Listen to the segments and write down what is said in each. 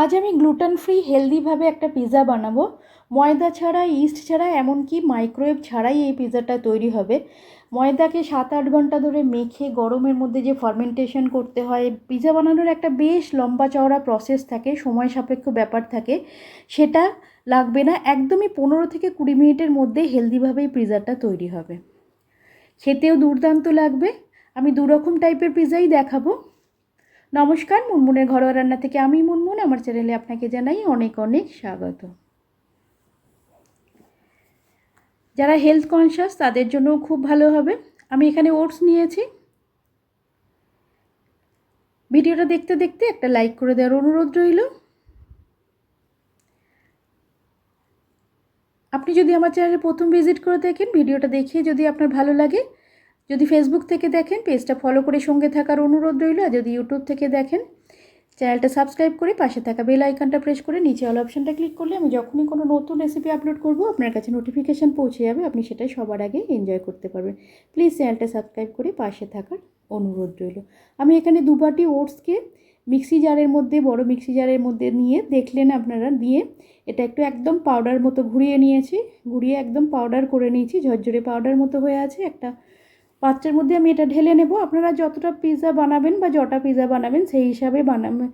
আজ আমি gluten free হেলদিভাবে একটা পিৎজা বানাবো। ময়দা ছাড়া ইস্ট ছাড়া, এমনকি মাইক্রোওয়েভ ছাড়াই এই পিৎজাটা তৈরি হবে। ময়দাকে সাত আট ঘণ্টা ধরে মেখে গরমের মধ্যে যে ফার্মেন্টেশন করতে হয় পিৎজা বানানোর একটা বেশ লম্বা চওড়া প্রসেস থাকে, সময় সাপেক্ষ ব্যাপার থাকে। সেটা লাগবে না, একদমই পনেরো থেকে কুড়ি মিনিটের মধ্যে হেলদিভাবেই পিৎজাটা তৈরি হবে। খেতেও দুর্দান্ত লাগবে। আমি দুরকম টাইপের পিৎজাই দেখাবো। নমস্কার, মুনমুনের ঘরোয়া রান্না থেকে আমি মুনমুন। আমার চ্যানেলে আপনাকে জানাই অনেক অনেক স্বাগত। যারা হেলথ কনসিয়াস তাদের জন্য খুব ভালো হবে। আমি এখানে ওটস নিয়েছি। ভিডিওটা দেখতে দেখতে একটা লাইক করে দেওয়ার অনুরোধ রইল। আপনি যদি আমার চ্যানেলে প্রথম ভিজিট করে দেখেন ভিডিওটা দেখে যদি আপনার ভালো লাগে যদি ফেসবুক থেকে দেখেন, পেজটা ফলো করে সঙ্গে থাকার অনুরোধ রইল। আর যদি ইউটিউব থেকে দেখেন, চ্যানেলটা সাবস্ক্রাইব করে পাশে থাকা বেল আইকনটা প্রেস করে নিচে অল অপশানটা ক্লিক করলে আমি যখনই কোনো নতুন রেসিপি আপলোড করব, আপনার কাছে নোটিফিকেশান পৌঁছে যাবে। আপনি সেটা সবার আগে এনজয় করতে পারবেন। প্লিজ চ্যানেলটা সাবস্ক্রাইব করে পাশে থাকার অনুরোধ রইল। আমি এখানে দু বাটি ওটসকে মিক্সি জারের মধ্যে, বড় মিক্সি জারের মধ্যে নিয়ে দেখলেন আপনারা, দিয়ে এটা একটু একদম পাউডার মতো ঘুরিয়ে নিয়েছি। ঘুরিয়ে একদম পাউডার করে নিয়েছি, ঝরঝরে পাউডার মতো হয়ে আছে। একটা পাত্রের মধ্যে আমি এটা ঢেলে নেব। আপনারা যতটা পিৎজা বানাবেন বা যটা পিৎজা বানাবেন, সেই হিসাবে বানাবেন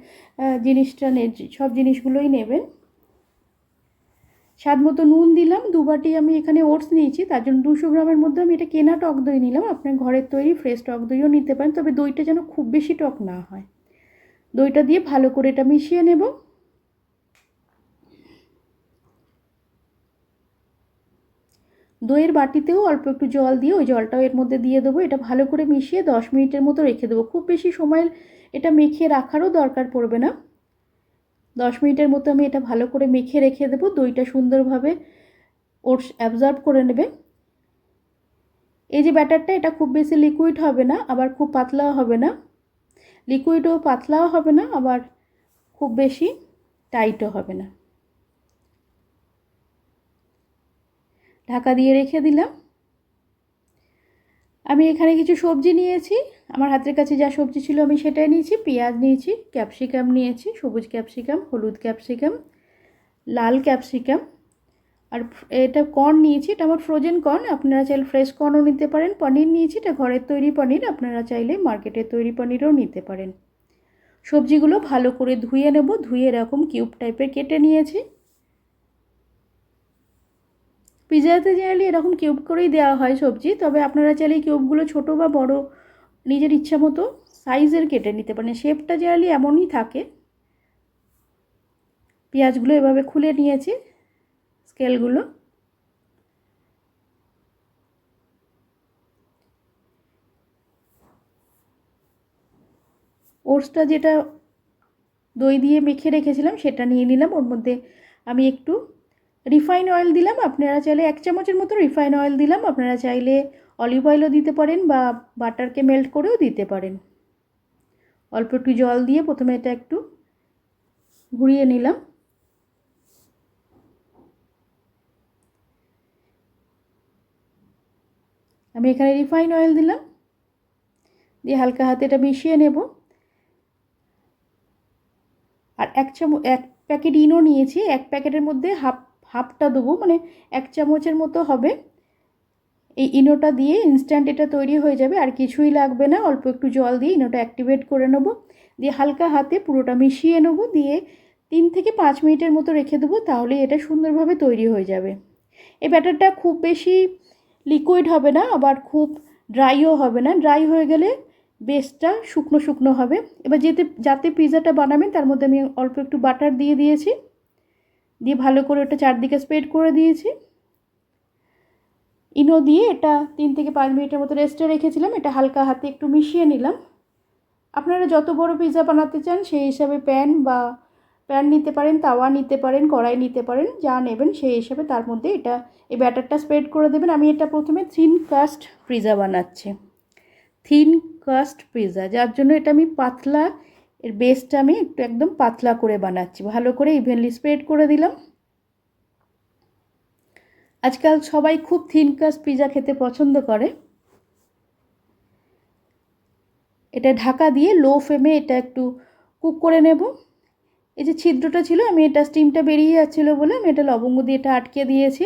জিনিসটা সব জিনিসগুলোই নেবেন। স্বাদ মতো নুন দিলাম, দু বাটি আমি এখানে ওটস নিয়েছি, তার জন্য দুশো গ্রামের মধ্যে আমি এটা কেনা টক দই নিলাম। আপনার ঘরের তৈরি ফ্রেশ টক দইও নিতে পারেন, তবে দইটা যেন খুব বেশি টক না হয়। দইটা দিয়ে ভালো করে এটা মিশিয়ে নেব। দইয়ের বাটিতেও অল্প একটু জল দিয়ে ওই জলটাও এর মধ্যে দিয়ে দেবো। এটা ভালো করে মিশিয়ে দশ মিনিটের মতো রেখে দেবো। খুব বেশি সময় এটা মেখে রাখারও দরকার পড়বে না। দশ মিনিটের মতো আমি এটা ভালো করে মেখে রেখে দেবো। দইটা সুন্দরভাবে ওটস অ্যাবজর্ব করে নেবে। এই যে ব্যাটারটা, এটা খুব বেশি লিকুইড হবে না, আবার খুব পাতলাও হবে না। লিকুইডও পাতলাও হবে না, আবার খুব বেশি টাইটও হবে না। ঢাকা দিয়ে রেখে দিলাম। আমি এখানে কিছু সবজি নিয়েছি। আমার হাতের কাছে যা সবজি ছিল আমি সেটাই নিয়েছি। পেঁয়াজ নিয়েছি, ক্যাপসিকাম নিয়েছি, সবুজ ক্যাপসিকাম, হলুদ ক্যাপসিকাম, লাল ক্যাপসিকাম। আর এটা কর্ন নিয়েছি। এটা আমার ফ্রোজেন কর্ন। আপনারা চাইলে ফ্রেশ কর্নও নিতে পারেন। পনির নিয়েছি। এটা ঘরের তৈরি পনির। আপনারা চাইলে মার্কেটের তৈরি পনিরও নিতে পারেন। সবজিগুলো ভালো করে ধুয়ে নেব। ধুয়ে এরকম কিউব টাইপের কেটে নিয়েছি। পিজাতে জেনারেলি এরকম কিউব করেই দেওয়া হয় সবজি, তবে আপনারা চাইলে কিউবগুলো ছোট বা বড় নিজের ইচ্ছা মতো সাইজের কেটে নিতে পারেন। শেপটা জেনারেলি এমনই থাকে। পেঁয়াজগুলো এভাবে খুলে নিয়েছি স্কেলগুলো ওটসটা যেটা দই দিয়ে মেখে রেখেছিলাম, সেটা নিয়ে নিলাম। ওর মধ্যে আমি একটু রিফাইন অয়েল দিলাম, আপনারা চাইলে এক চামচের মতো রিফাইন অয়েল দিলাম, আপনারা চাইলে অলিভ অয়েলও দিতে পারেন বা বাটারকে মেল্ট করেও দিতে পারেন। অল্প একটু জল দিয়ে প্রথমে এটা একটু ঘুরিয়ে নিলাম। আমি এখানে রিফাইন অয়েল দিলাম, দিয়ে হালকা হাতে এটা মিশিয়ে নেব। আর এক চামচ, এক প্যাকেট ইনো নিয়েছি, এক প্যাকেটের মধ্যে হাফ হাফটা দেবো মানে এক চামচের মতো হবে। এই ইনোটা দিয়ে ইনস্ট্যান্ট এটা তৈরি হয়ে যাবে, আর কিছুই লাগবে না। অল্প একটু জল দিয়ে ইনোটা অ্যাক্টিভেট করে নেব। দিয়ে হালকা হাতে পুরোটা মিশিয়ে নেব। দিয়ে তিন থেকে পাঁচ মিনিটের মতো রেখে দেবো তাহলে এটা সুন্দরভাবে তৈরি হয়ে যাবে। এই ব্যাটারটা খুব বেশি লিকুইড হবে না, আবার খুব ড্রাইও হবে না। ড্রাই হয়ে গেলে বেসটা শুকনো শুকনো হবে। এবার যেতে, যাতে পিৎজাটা বানাবেন, তার মধ্যে আমি অল্প একটু বাটার দিয়ে দিয়েছি। দিয়ে ভালো করে ওটা চারদিকে স্প্রেড করে দিয়েছি। ইনো দিয়ে এটা তিন থেকে পাঁচ মিনিটের মতো রেস্টে রেখেছিলাম, এটা হালকা হাতে একটু মিশিয়ে নিলাম। আপনারা যত বড় পিৎজা বানাতে চান, সেই হিসাবে প্যান বা প্যান নিতে পারেন, তাওয়া নিতে পারেন, কড়াই নিতে পারেন, যা নেবেন সেই হিসাবে তার মধ্যে এটা, এই ব্যাটারটা স্প্রেড করে দেবেন। আমি এটা প্রথমে থিন কাস্ট পিৎজা বানাচ্ছি। থিন কাস্ট পিৎজা যার জন্য এটা আমি পাতলা এর বেসটা আমি একটু একদম পাতলা করে বানাচ্ছি। ভালো করে ইভেনলি স্প্রেড করে দিলাম। আজকাল সবাই খুব থিন কাস্ট পিৎজা খেতে পছন্দ করে। এটা ঢাকা দিয়ে লো ফ্লেমে এটা একটু কুক করে নেব। এই যে ছিদ্রটা ছিল, আমি এটা স্টিমটা বেরিয়ে যাচ্ছিল বলে আমি এটা লবঙ্গ দিয়ে এটা আটকে দিয়েছি।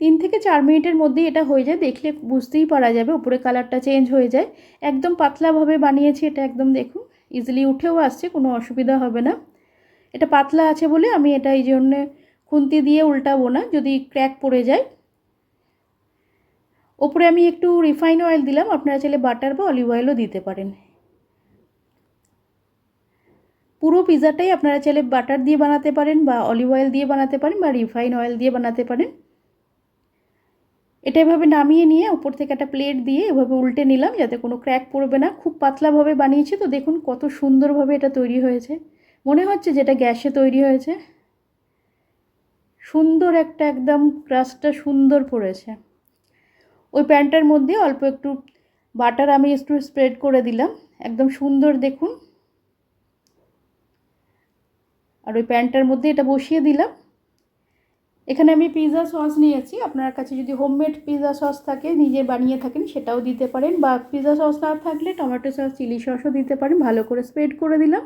তিন থেকে চার মিনিটের মধ্যেই এটা হয়ে যায়। দেখলে বুঝতেই পারা যাবে, উপরে কালারটা চেঞ্জ হয়ে যায়। একদম পাতলাভাবে বানিয়েছি এটা, একদম দেখুন। ইজিলি উঠেও আসছে, কোনো অসুবিধা হবে না। এটা পাতলা আছে বলে আমি এটা এই জন্যে খুন্তি দিয়ে উল্টাবো না, যদি ক্র্যাক পড়ে যায়। ওপরে আমি একটু রিফাইন অয়েল দিলাম, আপনারা চাইলে বাটার বা অলিভ অয়েলও দিতে পারেন। পুরো পিৎজাটাই আপনারা চাইলে বাটার দিয়ে বানাতে পারেন বা অলিভ অয়েল দিয়ে বানাতে পারেন বা রিফাইন অয়েল দিয়ে বানাতে পারেন। এটা এভাবে নামিয়ে নিয়ে উপর থেকে একটা প্লেট দিয়ে এভাবে উল্টে নিলাম যাতে কোনো ক্র্যাক পড়বে না। খুব পাতলাভাবে বানিয়েছি তো দেখুন কত সুন্দরভাবে এটা তৈরি হয়েছে। মনে হচ্ছে যেটা গ্যাসে তৈরি হয়েছে। সুন্দর একটা একদম ক্রাস্টটা সুন্দর পড়েছে। ওই প্যানটার মধ্যে অল্প একটু বাটার আমি একটু স্প্রেড করে দিলাম। একদম সুন্দর দেখুন। আর ওই প্যানটার মধ্যে এটা বসিয়ে দিলাম। এখানে আমি পিৎজা সস নিয়েছি। আপনার কাছে যদি হোমমেড পিৎজা সস থাকে, নিজে বানিয়ে থাকেন, সেটাও দিতে পারেন। বা পিৎজা সস না থাকলে টমেটো সস চিলি সসও দিতে পারেন। ভালো করে স্প্রেড করে দিলাম।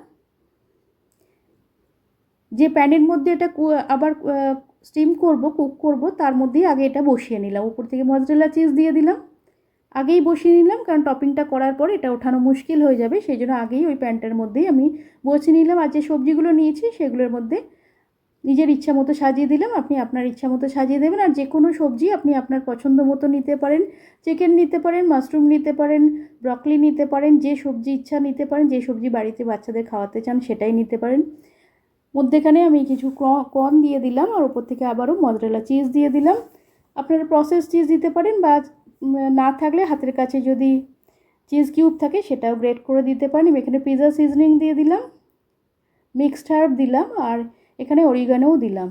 যে প্যানের মধ্যে এটা আবার স্টিম করব কুক করব, তার মধ্যেই আগে এটা বসিয়ে নিলাম। উপর থেকে মজরেলা চিজ দিয়ে দিলাম। আগেই বসিয়ে নিলাম, কারণ টপিংটা করার পর এটা ওঠানো মুশকিল হয়ে যাবে। সেই জন্য আগেই ওই প্যানটার মধ্যেই আমি বসিয়ে নিলাম। আর যে সবজিগুলো নিয়েছি, সেগুলোর মধ্যে নিজের ইচ্ছা মতো সাজিয়ে দিলাম, আপনি আপনার ইচ্ছা মতো সাজিয়ে দেবেন। আর যে কোনো সবজি আপনি আপনার পছন্দ মতো নিতে পারেন। চিকেন নিতে পারেন, মাশরুম নিতে পারেন, ব্রকলি নিতে পারেন, যে সবজি ইচ্ছা নিতে পারেন, যে সবজি বাড়িতে বাচ্চাদের খাওয়াতে চান সেটাই নিতে পারেন। মধ্যেখানে আমি কিছু কর্ন দিয়ে দিলাম আর ওপর থেকে আবারও মজরেলা চিজ দিয়ে দিলাম। আপনারা প্রসেস চিজ দিতে পারেন বা না থাকলে হাতের কাছে যদি চিজ কিউব থাকে সেটাও গ্রেট করে দিতে পারেন। এখানে পিৎজা সিজনিং দিয়ে দিলাম। মিক্সড হার্ব দিলাম আর এখানে অরিগানোও দিলাম।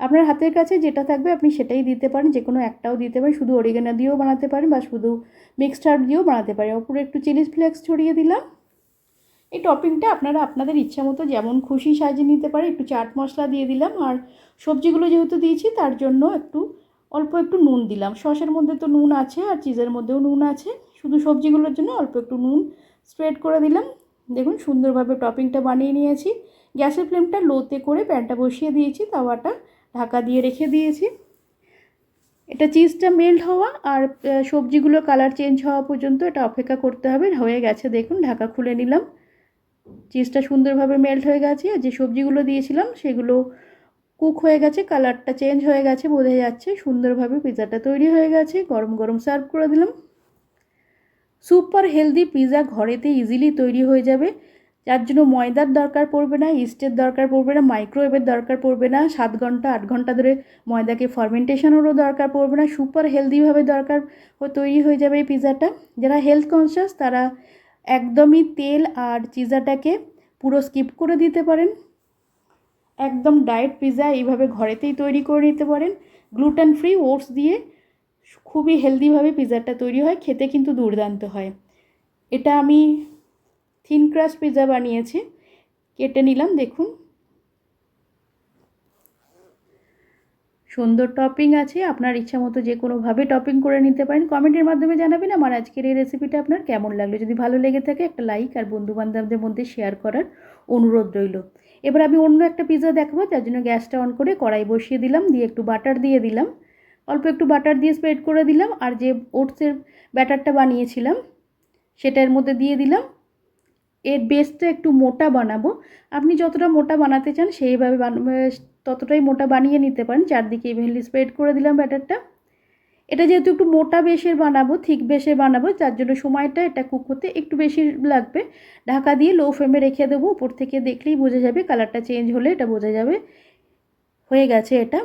আপনার হাতের কাছে যেটা থাকবে আপনি সেটাই দিতে পারেন, যে কোনো একটাও দিতে পারেন। শুধু অরিগানো দিয়েও বানাতে পারেন বা শুধু মিক্সড দিয়েও বানাতে পারেন। ওপরে একটু চিলি ফ্লেক্স ছড়িয়ে দিলাম। এই টপিংটা আপনারা আপনাদের ইচ্ছা মতো যেমন খুশি সাজিয়ে নিতে পারে, একটু চাট মশলা দিয়ে দিলাম। আর সবজিগুলো যেহেতু দিয়েছি, তার জন্য একটু অল্প একটু নুন দিলাম। সসের মধ্যে তো নুন আছে আর চিজের মধ্যেও নুন আছে। শুধু সবজিগুলোর জন্য অল্প একটু নুন স্প্রেড করে দিলাম। দেখুন, সুন্দরভাবে টপিংটা বানিয়ে নিয়েছি। গ্যাসের ফ্লেমটা লোতে করে প্যানটা বসিয়ে দিয়েছি, তাওয়াটা ঢাকা দিয়ে রেখে দিয়েছি। এটা চিজটা মেল্ট হওয়া আর সবজিগুলো কালার চেঞ্জ হওয়া পর্যন্ত এটা অপেক্ষা করতে হবে। হয়ে গেছে, দেখুন, ঢাকা খুলে নিলাম। চিজটা সুন্দরভাবে মেল্ট হয়ে গেছে, আর যে সবজিগুলো দিয়েছিলাম সেগুলো কুক হয়ে গেছে, কালারটা চেঞ্জ হয়ে গেছে, বোঝা যাচ্ছে সুন্দরভাবে পিৎজাটা তৈরি হয়ে গেছে। গরম গরম সার্ভ করে দিলাম। সুপার হেলদি পিৎজা ঘরেতে ইজিলি তৈরি হয়ে যাবে। যার জন্য ময়দার দরকার পড়বে না, ইস্টের দরকার পড়বে না মাইক্রোওয়েভের দরকার পড়বে না, সাত ঘণ্টা, আট ঘণ্টা ধরে ময়দাকে ফার্মেন্টেশনেরও দরকার পড়বে না সুপার হেলদিভাবে দরকার তৈরি হয়ে যাবে এই পিৎজাটা যারা হেলথ কনসিয়াস তারা একদমই তেল আর চিজাটাকে পুরো স্কিপ করে দিতে পারেন। একদম ডায়েট পিৎজা এইভাবে ঘরেতেই তৈরি করে নিতে পারেন। গ্লুটেন ফ্রি ওটস দিয়ে খুবই হেলদিভাবে পিৎজাটা তৈরি হয়, খেতে কিন্তু দুর্দান্ত হয়। এটা আমি থিন ক্রাস্ট পিৎজা বানিয়েছি। কেটে নিলাম, দেখুন। সুন্দর টপিং আছে, আপনার ইচ্ছা মতো যে কোনোভাবে টপিং করে নিতে পারেন কমেন্টের মাধ্যমে জানাবেন আমার আজকের এই রেসিপিটা আপনার কেমন লাগল। যদি ভালো লেগে থাকে, একটা লাইক আর বন্ধুবান্ধবদের মধ্যে শেয়ার করার অনুরোধ রইল। এবার আমি অন্য একটা পিৎজা দেখাবো, যার জন্য গ্যাসটা অন করে কড়াই বসিয়ে দিলাম, দিয়ে একটু বাটার দিয়ে দিলাম। অল্প একটু বাটার দিয়ে স্প্রেড করে দিলাম, আর যে ওটসের ব্যাটারটা বানিয়েছিলাম, সেটার মধ্যে দিয়ে দিলাম। এর বেসটা একটু মোটা বানাবো। আপনি যতটা মোটা বানাতে চান সেইভাবে ততটাই মোটা বানিয়ে নিতে পারেন। চারদিকে ইভেনলি স্প্রেড করে দিলাম ব্যাটারটা এটা যেহেতু একটু মোটা বেশের বানাবো থিক বেশের বানাবো যার জন্য সময়টা এটা কুক হতে একটু বেশি লাগবে। ঢাকা দিয়ে লো ফ্লেমে রেখে দেবো। উপর থেকে দেখলেই বোঝা যাবে কালারটা চেঞ্জ হলে এটা বোঝা যাবে। হয়ে গেছে এটা।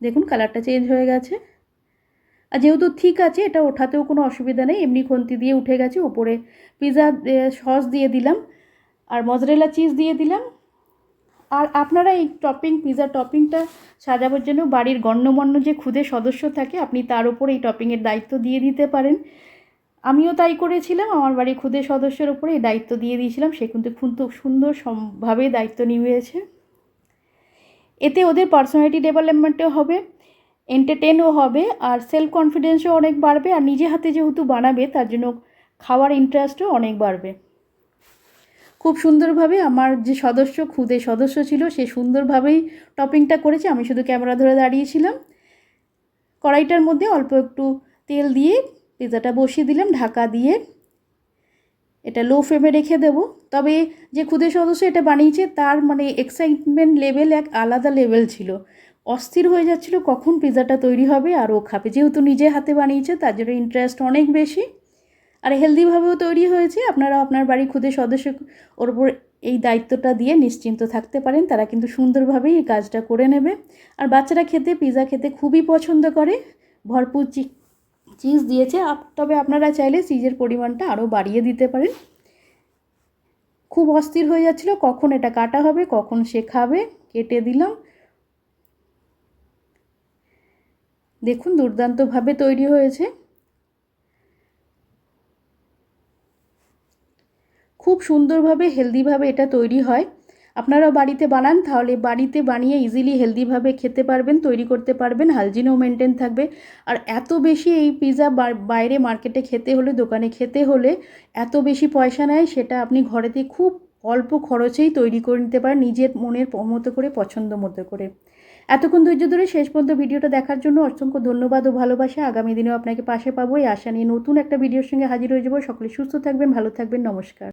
দেখুন কালারটা চেঞ্জ হয়ে গেছে। আর যেহেতু ঠিক আছে, এটা ওঠাতেও কোনো অসুবিধা নেই, এমনি খন্তি দিয়ে উঠে গেছে, ওপরে পিৎজা সস দিয়ে দিলাম, আর মজরেলা চিজ দিয়ে দিলাম। আর আপনারা এই টপিং পিৎজা টপিংটা সাজাবার জন্য বাড়ির গণ্যমান্য যে ক্ষুদে সদস্য থাকে, আপনি তার উপর এই টপিংয়ের দায়িত্ব দিয়ে দিতে পারেন। আমিও তাই করেছিলাম, আমার বাড়ির ক্ষুদে সদস্যের উপরে এই দায়িত্ব দিয়ে দিয়েছিলাম, সে কিন্তু খুব সুন্দর ভাবে দায়িত্ব নিয়েছে। এতে ওদের পার্সোনালিটি ডেভেলপমেন্টও হবে। এন্টারটেনও হবে আর সেলফ কনফিডেন্সও অনেক বাড়বে আর নিজে হাতে যেহেতু বানাবে, তার জন্য খাওয়ার ইন্টারেস্টও অনেক বাড়বে। খুব সুন্দরভাবে আমার যে সদস্য, খুদে সদস্য ছিল, সে সুন্দরভাবেই টপিংটা করেছে। আমি শুধু ক্যামেরা ধরে দাঁড়িয়েছিলাম। কড়াইটার মধ্যে অল্প একটু তেল দিয়ে পিৎজাটা বসিয়ে দিলাম, ঢাকা দিয়ে। এটা লো ফ্লেমে রেখে দেব। তবে যে খুদে সদস্য এটা বানিয়েছে, তার মানে এক্সাইটমেন্ট লেভেল এক আলাদা লেভেল ছিল। অস্থির হয়ে যাচ্ছিল কখন পিৎজাটা তৈরি হবে আর ও খাবে। যেহেতু নিজে হাতে বানিয়েছে, তার জন্য ইন্টারেস্ট অনেক বেশি। আর হেলদিভাবেও তৈরি হয়েছে। আপনারা আপনার বাড়ির ক্ষুদে সদস্য ওর উপর এই দায়িত্বটা দিয়ে নিশ্চিন্ত থাকতে পারেন। তারা কিন্তু সুন্দরভাবেই এই কাজটা করে নেবে। আর বাচ্চারা খেতে পিৎজা খেতে খুবই পছন্দ করে। ভরপুর চিজ দিয়েছে। তবে আপনারা চাইলে চিজের পরিমাণটা আরও বাড়িয়ে দিতে পারেন। খুব অস্থির হয়ে যাচ্ছিল কখন এটা কাটা হবে, কখন সে খাবে, কেটে দিলাম। দেখুন, দুর্দান্তভাবে তৈরি হয়েছে। খুব সুন্দরভাবে, হেলদিভাবে এটা তৈরি হয়। আপনারাও বাড়িতে বানান, তাহলে বাড়িতে বানিয়ে ইজিলি হেলদিভাবে খেতে পারবেন, তৈরি করতে পারবেন হাইজিনও মেনটেন থাকবে। আর এত বেশি এই পিৎজা বাইরে মার্কেটে খেতে হলে, দোকানে খেতে হলে এত বেশি পয়সা নেয়, সেটা আপনি ঘরেতে খুব অল্প খরচেই তৈরি করে নিতে পারেন, নিজের মনের মতো করে, পছন্দ মতো করে। এতক্ষণ ধৈর্য ধরে শেষ পর্যন্ত ভিডিওটা দেখার জন্য অসংখ্য ধন্যবাদ ও ভালোবাসা। আগামী দিনেও আপনাকে পাশে পাবো। এই আশা নিয়ে নতুন একটা ভিডিওর সঙ্গে হাজির হয়ে যাব। সকলে সুস্থ থাকবেন, ভালো থাকবেন। নমস্কার।